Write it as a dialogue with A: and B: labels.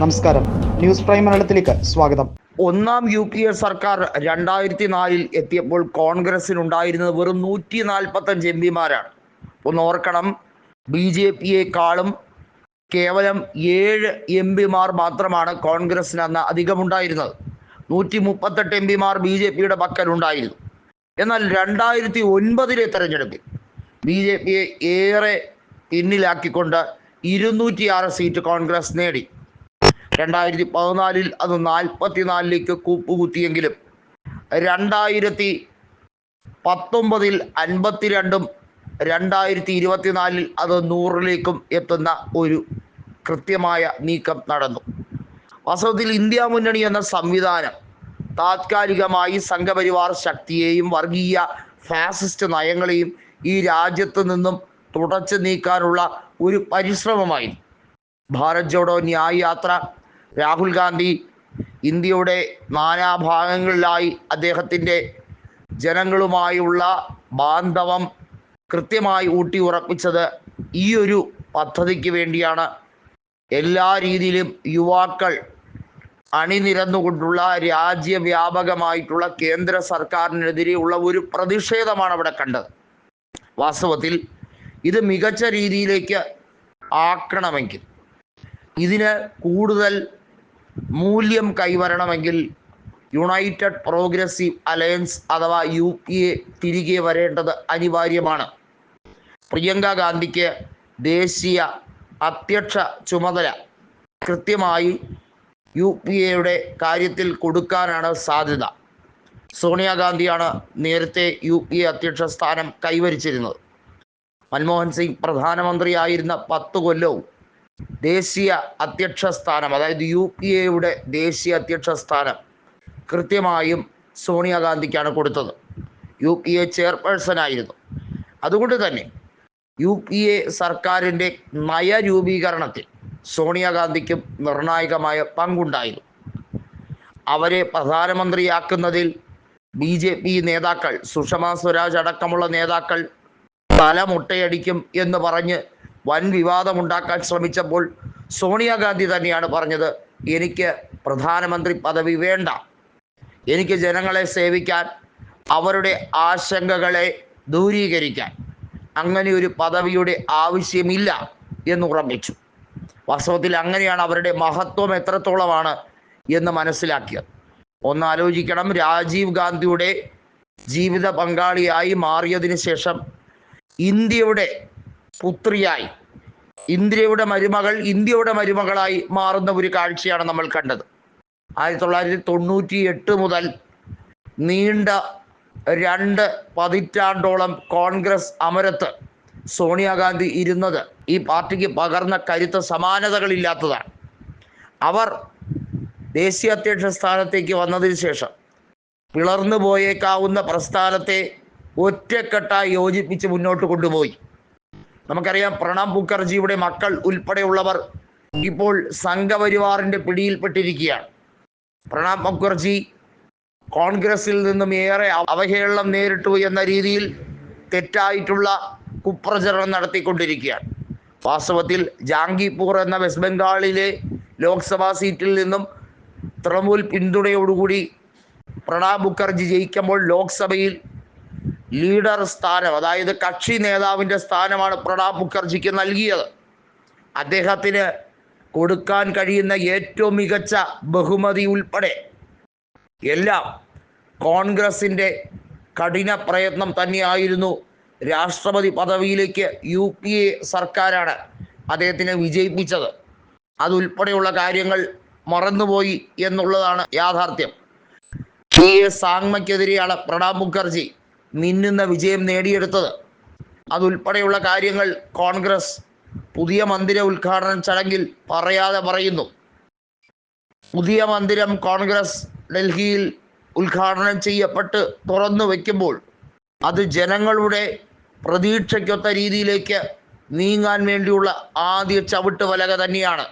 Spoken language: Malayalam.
A: നമസ്കാരം. ന്യൂസ് പ്രൈം മലയാളത്തിലേക്ക് സ്വാഗതം.
B: ഒന്നാം യു പി എ സർക്കാർ രണ്ടായിരത്തി നാലിൽ എത്തിയപ്പോൾ കോൺഗ്രസിനുണ്ടായിരുന്നത് വെറും നൂറ്റി നാൽപ്പത്തഞ്ച് എം പിമാരാണ്. ഒന്ന് ഓർക്കണം ബി ജെ പിയെക്കാളും കേവലം ഏഴ് എം പിമാർ മാത്രമാണ് കോൺഗ്രസിന് അന്ന് അധികമുണ്ടായിരുന്നത്. നൂറ്റി മുപ്പത്തെട്ട് എം പിമാർ ബി ജെ പിയുടെ പക്കലുണ്ടായിരുന്നു. എന്നാൽ രണ്ടായിരത്തി ഒൻപതിലെ തെരഞ്ഞെടുപ്പിൽ ബി ജെ പിയെ ഏറെ പിന്നിലാക്കിക്കൊണ്ട് ഇരുന്നൂറ്റിയാറ് സീറ്റ് കോൺഗ്രസ് നേടി. രണ്ടായിരത്തി പതിനാലിൽ അത് നാൽപ്പത്തിനാലിലേക്ക് കൂപ്പുകുത്തിയെങ്കിലും രണ്ടായിരത്തി പത്തൊമ്പതിൽ അൻപത്തിരണ്ടും രണ്ടായിരത്തി ഇരുപത്തിനാലിൽ അത് നൂറിലേക്കും എത്തുന്ന ഒരു കൃത്യമായ നീക്കം നടന്നു. വാസ്തവത്തിൽ ഇന്ത്യ മുന്നണി എന്ന സംവിധാനം താത്കാലികമായി സംഘപരിവാർ ശക്തിയെയും വർഗീയ ഫാസിസ്റ്റ് നയങ്ങളെയും ഈ രാജ്യത്ത് നിന്നും തുടച്ചു നീക്കാനുള്ള ഒരു പരിശ്രമമായി. ഭാരത് ജോഡോ ന്യായ് യാത്ര രാഹുൽ ഗാന്ധി ഇന്ത്യയുടെ നാനാഭാഗങ്ങളിലായി അദ്ദേഹത്തിന്റെ ജനങ്ങളുമായുള്ള ബാന്ധവം കൃത്യമായി ഊട്ടി ഉറപ്പിച്ചത് ഈ ഒരു പദ്ധതിക്ക് വേണ്ടിയാണ്. എല്ലാ രീതിയിലും യുവാക്കൾ അണിനിരന്നുകൊണ്ടുള്ള രാജ്യവ്യാപകമായിട്ടുള്ള കേന്ദ്ര സർക്കാരിനെതിരെയുള്ള ഒരു പ്രതിഷേധമാണ് അവിടെ കണ്ടത്. വാസ്തവത്തിൽ ഇത് മികച്ച രീതിയിലേക്ക് ആക്കണമെങ്കിൽ ഇതിന് കൂടുതൽ മൂല്യം കൈവരണമെങ്കിൽ യുണൈറ്റഡ് പ്രോഗ്രസീവ് അലയൻസ് അഥവാ യു പി എ തിരികെ വരേണ്ടത് അനിവാര്യമാണ്. പ്രിയങ്ക ഗാന്ധിക്ക് ദേശീയ അധ്യക്ഷ ചുമതല കൃത്യമായി യു പി എയുടെ കാര്യത്തിൽ കൊടുക്കാനാണ് സാധ്യത. സോണിയാഗാന്ധിയാണ് നേരത്തെ യു പി എ അധ്യക്ഷ സ്ഥാനം കൈവരിച്ചിരുന്നത്. മൻമോഹൻ സിംഗ് പ്രധാനമന്ത്രിയായിരുന്ന പത്ത് കൊല്ലവും ദേശീയ അധ്യക്ഷ സ്ഥാനം അതായത് യു പി എയുടെ ദേശീയ അധ്യക്ഷ സ്ഥാനം കൃത്യമായും സോണിയാഗാന്ധിക്കാണ് കൊടുത്തത്. യു പി എ ചെയർപേഴ്സൺ ആയിരുന്നു അതുകൊണ്ട് തന്നെ യു പി എ സർക്കാരിന്റെ നയരൂപീകരണത്തിൽ സോണിയാഗാന്ധിക്കും നിർണായകമായ പങ്കുണ്ടായിരുന്നു. അവരെ പ്രധാനമന്ത്രിയാക്കുന്നതിൽ ബി ജെ പി നേതാക്കൾ സുഷമ സ്വരാജ് അടക്കമുള്ള നേതാക്കൾ തലമുട്ടയടിക്കും എന്ന് പറഞ്ഞ് വൻ വിവാദമുണ്ടാക്കാൻ ശ്രമിച്ചപ്പോൾ സോണിയാഗാന്ധി തന്നെയാണ് പറഞ്ഞത് എനിക്ക് പ്രധാനമന്ത്രി പദവി വേണ്ട. എനിക്ക് ജനങ്ങളെ സേവിക്കാൻ അവരുടെ ആശങ്കകളെ ദൂരീകരിക്കാൻ അങ്ങനെ ഒരു പദവിയുടെ ആവശ്യമില്ല എന്ന് ഉറപ്പിച്ചു. വാസ്തവത്തിൽ അങ്ങനെയാണ് അവരുടെ മഹത്വം എത്രത്തോളമാണ് എന്ന് മനസ്സിലാക്കിയത്. ഒന്ന് ആലോചിക്കണം രാജീവ് ഗാന്ധിയുടെ ജീവിത പങ്കാളിയായി മാറിയതിന് ശേഷം ഇന്ത്യയുടെ പുത്രിയായി. ഇന്ത്യയുടെ മരുമകൾ ഇന്ത്യയുടെ മരുമകളായി മാറുന്ന ഒരു കാഴ്ചയാണ് നമ്മൾ കണ്ടത്. ആയിരത്തി തൊള്ളായിരത്തി തൊണ്ണൂറ്റി എട്ട് മുതൽ നീണ്ട രണ്ട് പതിറ്റാണ്ടോളം കോൺഗ്രസ് അമരത്ത് സോണിയാഗാന്ധി ഇരുന്നത് ഈ പാർട്ടിക്ക് പകർന്ന കരുത്ത സമാനതകളില്ലാത്തതാണ്. അവർ ദേശീയ അധ്യക്ഷ സ്ഥാനത്തേക്ക് വന്നതിന് ശേഷം പിളർന്നു പോയേക്കാവുന്ന പ്രസ്ഥാനത്തെ ഒറ്റക്കെട്ടായി യോജിപ്പിച്ച് മുന്നോട്ട് കൊണ്ടുപോയി. നമുക്കറിയാം പ്രണബ് മുഖർജിയുടെ മക്കൾ ഉൾപ്പെടെയുള്ളവർ ഇപ്പോൾ സംഘപരിവാറിന്റെ പിടിയിൽപ്പെട്ടിരിക്കുകയാണ്. പ്രണബ് മുഖർജി കോൺഗ്രസിൽ നിന്നും ഏറെ അവഹേളനം നേരിട്ടു എന്ന രീതിയിൽ തെറ്റായിട്ടുള്ള കുപ്രചരണം നടത്തിക്കൊണ്ടിരിക്കുകയാണ്. വാസ്തവത്തിൽ ജാംഗിപൂർ എന്ന വെസ്റ്റ് ബംഗാളിലെ ലോക്സഭാ സീറ്റിൽ നിന്നും തൃണമൂൽ പിന്തുണയോടുകൂടി പ്രണബ് മുഖർജി ജയിക്കുമ്പോൾ ലോക്സഭയിൽ ലീഡർ സ്ഥാനം അതായത് കക്ഷി നേതാവിന്റെ സ്ഥാനമാണ് പ്രണാബ് മുഖർജിക്ക് നൽകിയത്. അദ്ദേഹത്തിന് കൊടുക്കാൻ കഴിയുന്ന ഏറ്റവും മികച്ച ബഹുമതി ഉൾപ്പെടെ എല്ലാം കോൺഗ്രസിന്റെ കഠിന പ്രയത്നം തന്നെയായിരുന്നു. രാഷ്ട്രപതി പദവിയിലേക്ക് യു പി എ സർക്കാരാണ് അദ്ദേഹത്തിനെ വിജയിപ്പിച്ചത്. അതുൾപ്പെടെയുള്ള കാര്യങ്ങൾ മറന്നുപോയി എന്നുള്ളതാണ് യാഥാർത്ഥ്യം. പി എ സാങ്മയ്ക്കെതിരെയാണ് പ്രണാബ് മുഖർജി മിന്നുന്ന വിജയം നേടിയെടുത്തത്. അതുൾപ്പെടെയുള്ള കാര്യങ്ങൾ കോൺഗ്രസ് പുതിയ മന്ദിര ഉദ്ഘാടന ചടങ്ങിൽ പറയാതെ പറയുന്നു. പുതിയ മന്ദിരം കോൺഗ്രസ് ഡൽഹിയിൽ ഉദ്ഘാടനം ചെയ്യപ്പെട്ട് തുറന്നു വയ്ക്കുമ്പോൾ അത് ജനങ്ങളുടെ പ്രതീക്ഷയ്ക്കൊത്ത രീതിയിലേക്ക് നീങ്ങാൻ വേണ്ടിയുള്ള ആദ്യ ചവിട്ട് വലക തന്നെയാണ്.